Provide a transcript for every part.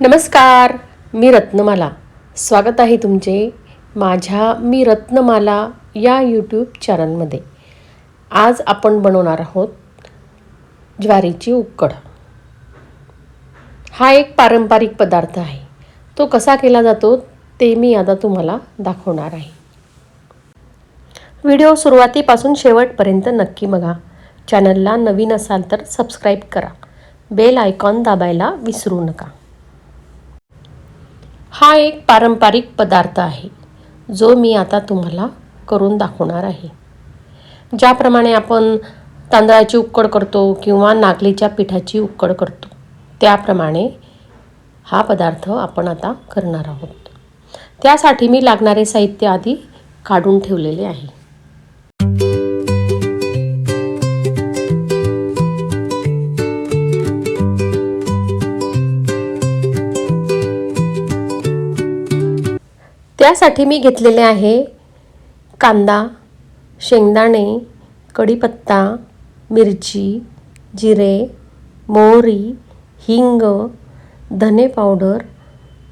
नमस्कार मी रत्नमाला. स्वागत आहे तुमचे माझ्या मी रत्नमाला या यूट्यूब चॅनलमध्ये आज आपण बनवणार आहोत ज्वारीची उक्कड हा एक पारंपरिक पदार्थ आहे. तो कसा केला जातो ते मी आता तुम्हाला दाखवणार आहे. व्हिडिओ सुरुवातीपासून शेवटपर्यंत नक्की बघा. चॅनलला नवीन असाल तर सबस्क्राईब करा. बेल आयकॉन दाबायला विसरू नका. हा एक पारंपरिक पदार्थ आहे जो मी आता तुम्हाला करून दाखवणार आहे. ज्याप्रमाणे आपण तांदळाची उकड करतो किंवा नागलीच्या पिठाची उकड करतो त्याप्रमाणे हा पदार्थ आपण आता करणार आहोत. त्यासाठी मी लागणारे साहित्य आधी काढून ठेवलेले आहे. त्यासाठी मी घेतलेले आहे. कांदा शेंगदाणे कढीपत्ता मिरची जिरे मोहरी हिंग धने पावडर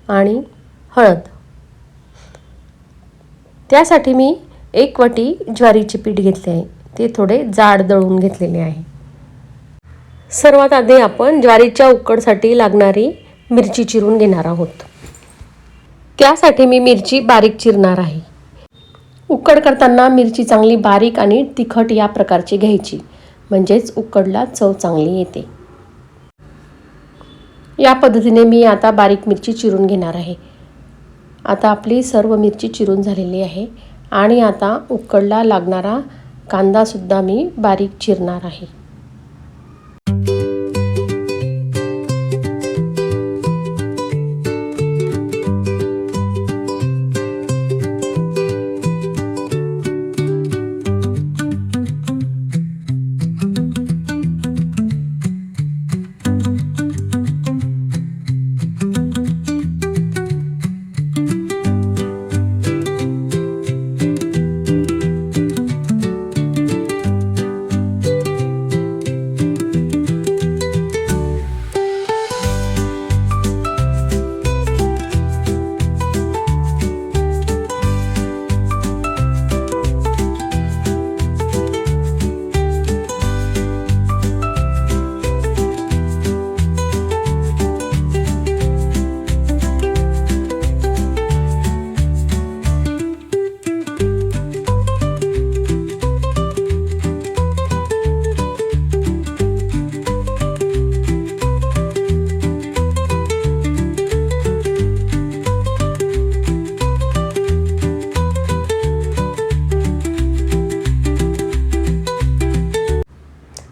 आणि हळद. त्यासाठी मी एक वाटी ज्वारीचे पीठ घेतले आहे. ते थोडे जाड दळून घेतलेले आहे. सर्वात आधी आपण ज्वारीच्या उकडसाठी लागणारी मिरची चिरून घेणार आहोत. त्यासाठी मी मिरची बारीक चिरणार आहे. उकड करताना मिरची चांगली बारीक आणि तिखट या प्रकारची घ्यायची. म्हणजेच उकडला चव चांगली येते. या पद्धतीने मी आता बारीक मिरची चिरून घेणार आहे. आता आपली सर्व मिरची चिरून झालेली आहे आणि आता उकडला लागणारा कांदासुद्धा मी बारीक चिरणार आहे.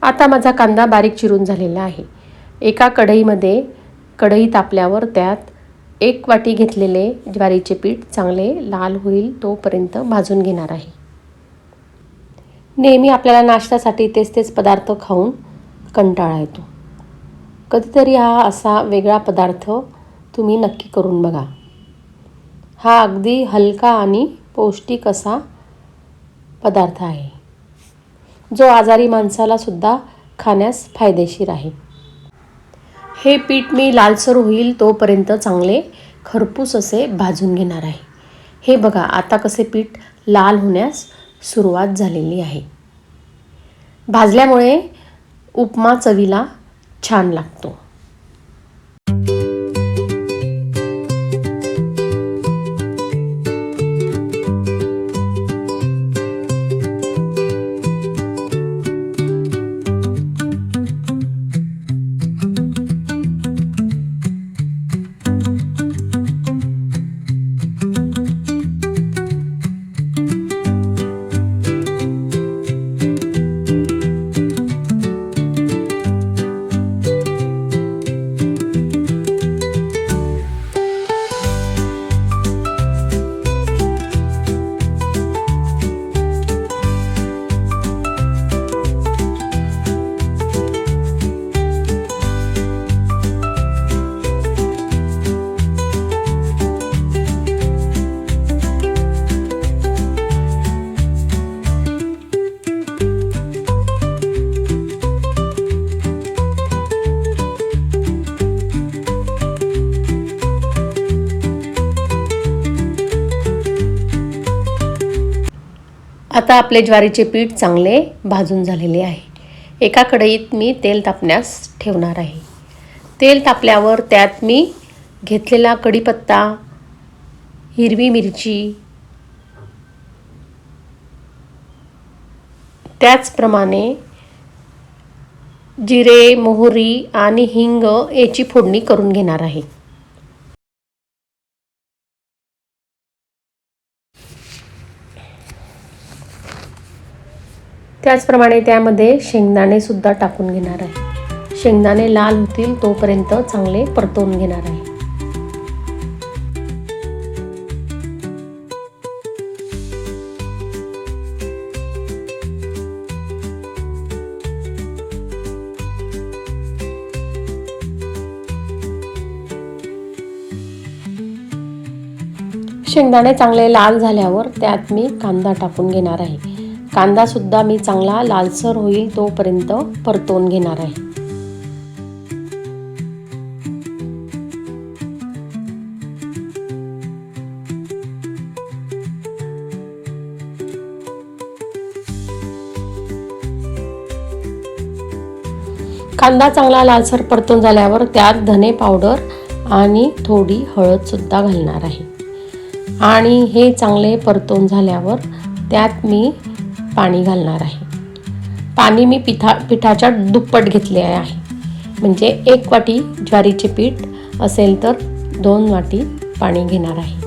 आता माझा कांदा बारीक चिरून झालेला आहे. एका कढईमध्ये कढई तापल्यावर त्यात एक वाटी घेतलेले ज्वारीचे पीठ चांगले लाल होईल तोपर्यंत भाजून घेणार आहे. नेहमी आपल्याला नाश्त्यासाठी तेच तेच पदार्थ खाऊन कंटाळा येतो. कधीतरी हा असा वेगळा पदार्थ तुम्ही नक्की करून बघा. हा अगदी हलका आणि पौष्टिक असा पदार्थ आहे. जो आजारी माणसाला सुद्धा खाण्यास फायदेशीर आहे. हे पीठ मी लालसर होईल तोपर्यंत चांगले खरपूस असे भाजून घेणार आहे. हे बघा आता कसे पीठ लाल होण्यास सुरुवात झालेली आहे. भाजल्यामुळे उपमा चवीला छान लागतो. आता आपले ज्वारीचे पीठ चांगले भाजून झालेले आहे. एका कढईत मी तेल तापण्यास ठेवणार आहे. तेल तापल्यावर त्यात मी घेतलेला कढीपत्ता हिरवी मिरची त्याचप्रमाणे जिरे मोहरी आणि हिंग याची फोडणी करून घेणार आहे. त्याचप्रमाणे त्यामध्ये शेंगदाणे सुद्धा टाकून घेणार आहे. शेंगदाणे लाल होतील तोपर्यंत चांगले परतवून घेणार आहे. शेंगदाणे चांगले लाल झाल्यावर त्यात मी कांदा टाकून घेणार आहे. कांदासुद्धा मी चांगला लालसर होईल तोपर्यंत परतवून घेणार आहे. कांदा चांगला लालसर परतून झाल्यावर त्यात धने पावडर आणि थोडी हळदसुद्धा घालणार आहे. आणि हे चांगले परतून झाल्यावर त्यात मी पाणी घालणार आहे. पाणी मी पिठा पिठाच्या दुप्पट घेतले आहे. म्हणजे एक वाटी ज्वारीचे पीठ असेल तर दोन वाटी पाणी घेणार आहे.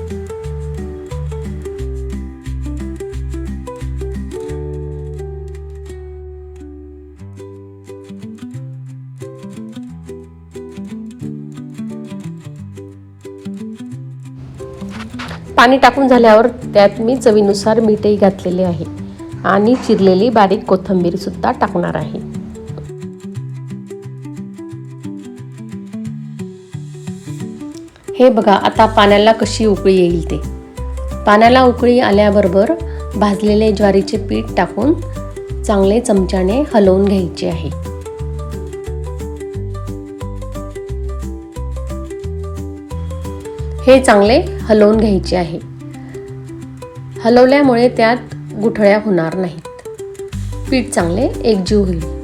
पाणी टाकून झाल्यावर त्यात मी चवीनुसार मीठही घातलेले आहे. आणि चिरलेली बारीक कोथिंबीर सुद्धा टाकणार आहे. हे बघा आता पाण्याला कशी उकळी येईल ते. पाण्याला उकळी आल्याबरोबर भाजलेले ज्वारीचे पीठ टाकून चांगले चमच्याने हलवून घ्यायचे आहे. हे चांगले हलवून घ्यायचे आहे. हलवल्यामुळे त्यात गुठळ्या होणार नाहीत. पीठ चांगले एकजीव होईल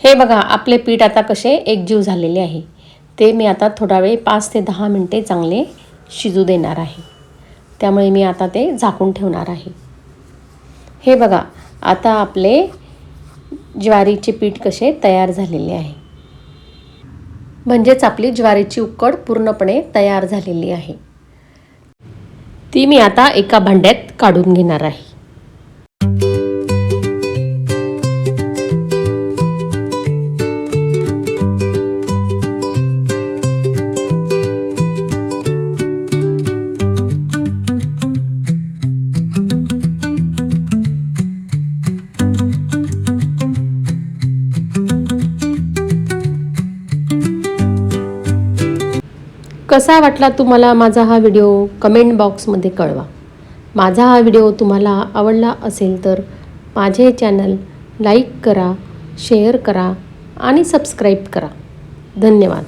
हे बघा आपले पीठ आता कसे एकजीव झालेले आहे. ते मी आता थोडा वेळ पाच ते दहा मिनटे चांगले शिजू देणार आहे. त्यामुळे मी आता ते झाकून ठेवणार आहे. हे बघा आता आपले ज्वारीचे पीठ कसे तयार झालेले आहे. म्हणजेच आपली ज्वारीची उकड पूर्णपणे तयार झालेली आहे. ती मी आता एका भांड्यात काढून घेणार आहे. कसा वाटला तुम्हाला माझा हा व्हिडिओ? कमेंट बॉक्समध्ये कळवा. माझा हा व्हिडिओ तुम्हाला आवडला असेल तर माझे चॅनल लाईक करा शेअर करा आणि सबस्क्राईब करा. धन्यवाद.